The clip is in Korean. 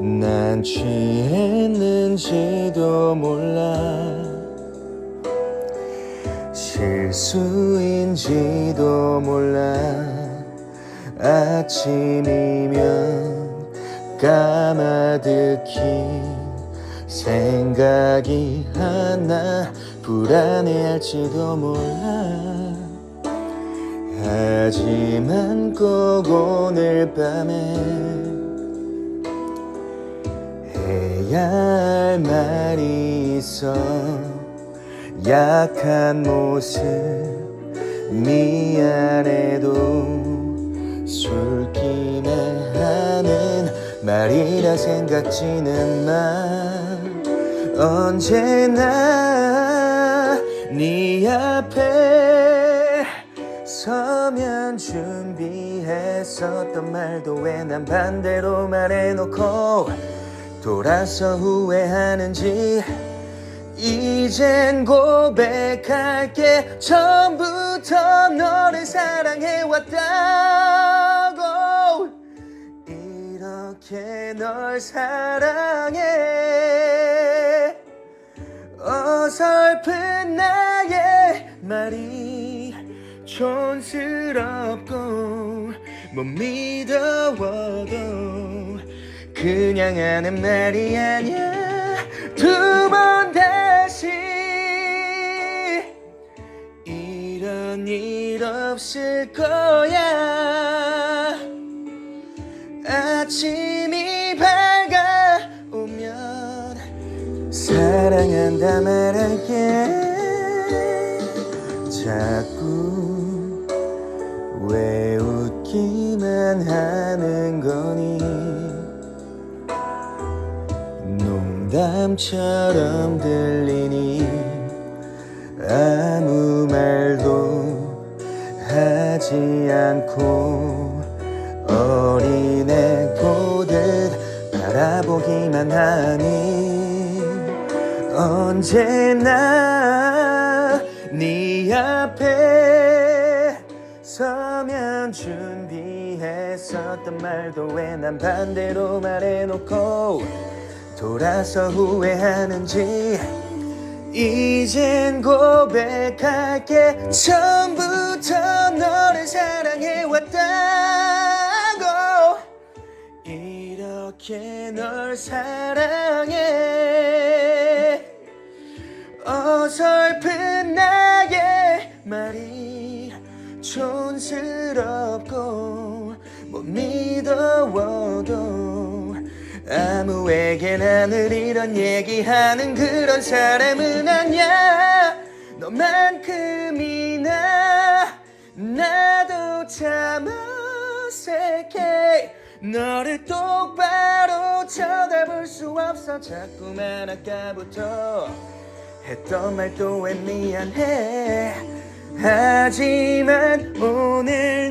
난 취했는지도 몰라. 실수인지도 몰라. 아침이면 까마득히 생각이 하나 불안해할지도 몰라. 하지만 꼭 오늘 밤에 해야 할 말이 있어. 약한 모습 미안해도 술김에 하는 말이라 생각지는 마. 언제나 네 앞에 서면 준비했었던 말도 왜 난 반대로 말해놓고 돌아서 후회하는지 이젠 고백할게. 처음부터 너를 사랑해왔다고. 이렇게 널 사랑해. 어설픈 나의 말이 촌스럽고 못 믿어워도 그냥 하는 말이 아니야. 두 번 다시. 이런 일 없을 거야. 아침이 밝아오면 사랑한다 말할게. 자꾸 왜 웃기만 하는 거니 농담처럼 들리니 아무 말도 하지 않고 어린애 보듯 바라보기만 하니 언제나 네 앞에 서면 준비했었던 말도 왜 난 반대로 말해놓고 돌아서 후회하는지 이젠 고백할게. 처음부터 너를 사랑해왔다고. 이렇게 널 사랑해. 어설픈 나의 말이 촌스럽고 못 믿어워도 아무에게나 늘 이런 얘기하는 그런 사람은 아니야. 너만큼이나 나도 참 어색해. 너를 똑바로 쳐다볼 수 없어. 자꾸만 아까부터 했던 말도 왜 미안해. 하지만 오늘